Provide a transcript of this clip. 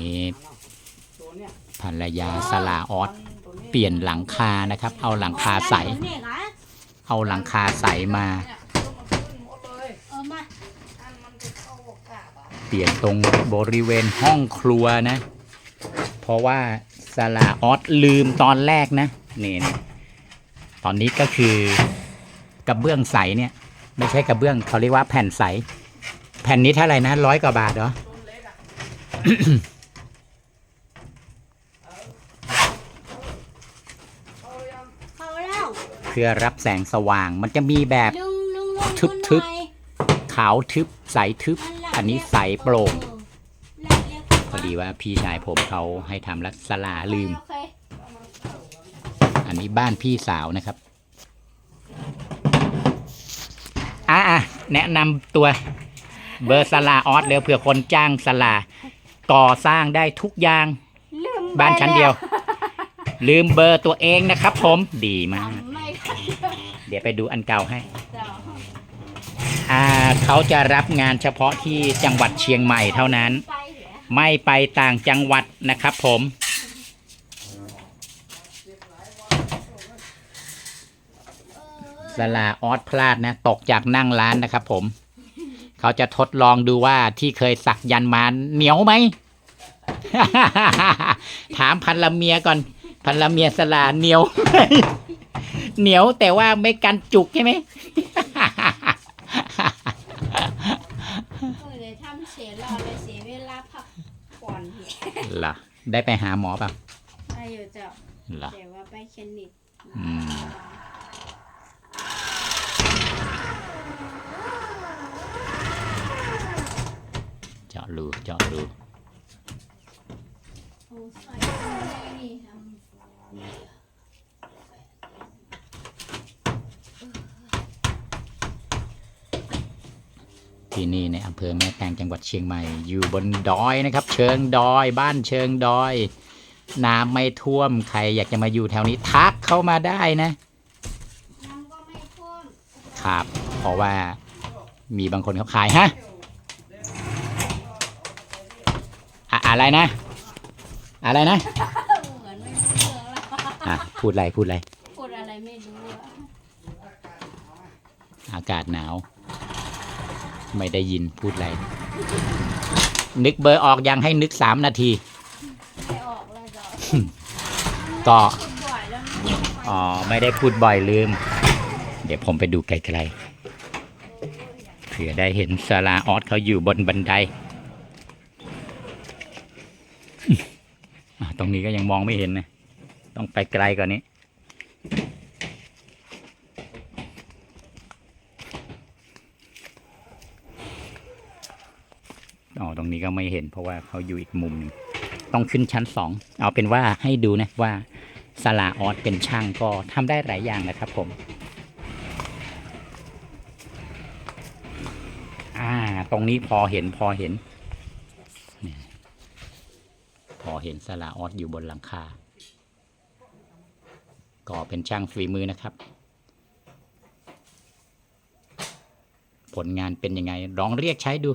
นี้ภรรยาสลาออสเปลี่ยนหลังคานะครับ เอาหลังคาใส เอาหลังคาใสมา เปลี่ยนตรงบริเวณห้องครัวนะ เพราะว่าสลาออสลืมตอนแรกนะนี่นะตอนนี้ก็คือกระเบื้องใสเนี่ย ไม่ใช่กระเบื้องเขาเรียกว่าแผ่นใส แผ่นนี้เท่าไหร่นะร้อยกว่าบาทเหรอ เข้าแล้ว เพื่อรับแสงสว่างมันจะมีแบบ ลุงลุงลงทึบทุนๆหนขาวทึบใสทึบ อันนี้ใสโปร่ง พอดีว่าพี่ชายผมเขาให้ทำรักสลาลืม โอเคอันนี้บ้านพี่สาวนะครับอะอะแนะนำตัวเบอร์สลาออสเร็วเผื่อคนจ้างสลา ก่อสร้างได้ทุกอย่าง ลืมบ้านชั้นเดียว ลืมเบอร์ตัวเองนะครับผม ดีมาก ด้เดี๋ยวไปดูอันเก่าให้เจ้าอ่าเขาจะรับงานเฉพาะที่จังหวัดเชียงใหม่เท่านั้นไปเหรอไม่ไปต่างจังหวัดนะครับผม สลาออสพลาดนะ ตกจากนั่งร้านนะครับผม เขาจะทดลองดูว่าที่เคยสักยันต์มาเหนียวไหม ถามพันละเมียก่อน พันละเมียสลาเหนียวไหม เหนียวแต่ว่าไม่กันจุกใช่ไหมเออเดี๋ยวทำเสียรอเลยเสียเวลาพักผ่อนเนี่ยล่ะ ได้ไปหาหมอเปล่ะได้อยู่เจ้าล่ะ แต่ว่าไปคลินิกอืม เจาะรูเจาะรูโอ้ใส่ได้นี่ทำ ที่นี่ในอำเภอแม่แตงจังหวัดเชียงใหม่ อยู่บนดอยนะครับ เชิงดอยบ้านเชิงดอย น้ำไม่ท่วมใครอยากจะมาอยู่แถวนี้ทักเข้ามาได้นะ น้ำก็ไม่ท่วมครับ เพราะว่ามีบางคนเขาขายฮะอะอะไรนะ อะไรนะเหมือนไม่รู้เรื่องแล้วอะพูดอะไรพูดอะไรพูดอะไรไม่รู้อะ อากาศหนาว ไม่ได้ยินพูดอะไร นึกเบอร์ออกยังให้นึกสามนาที ไม่ออกเลยเจ้าก็พูดบ่อยแล้วนะอ๋อ ไม่ได้พูดบ่อยลืม เดี๋ยวผมไปดูไกลๆเผื่อได้เห็นสลาออสเขาอยู่บนบันได อะตรงนี้ก็ยังมองไม่เห็นนะ ต้องไปไกลกว่านี้ อ๋อตรงนี้ก็ไม่เห็นเพราะว่าเขาอยู่อีกมุมหนึ่งต้องขึ้นชั้นสองเอาเป็นว่าให้ดูนะว่าสลาออสเป็นช่างก็ทำได้หลายอย่างนะครับผมอ่าตรงนี้พอเห็นพอเห็น พอเห็นสลาออสอยู่บนหลังคา ก็เป็นช่างฝีมือนะครับ ผลงานเป็นยังไงลองเรียกใช้ดู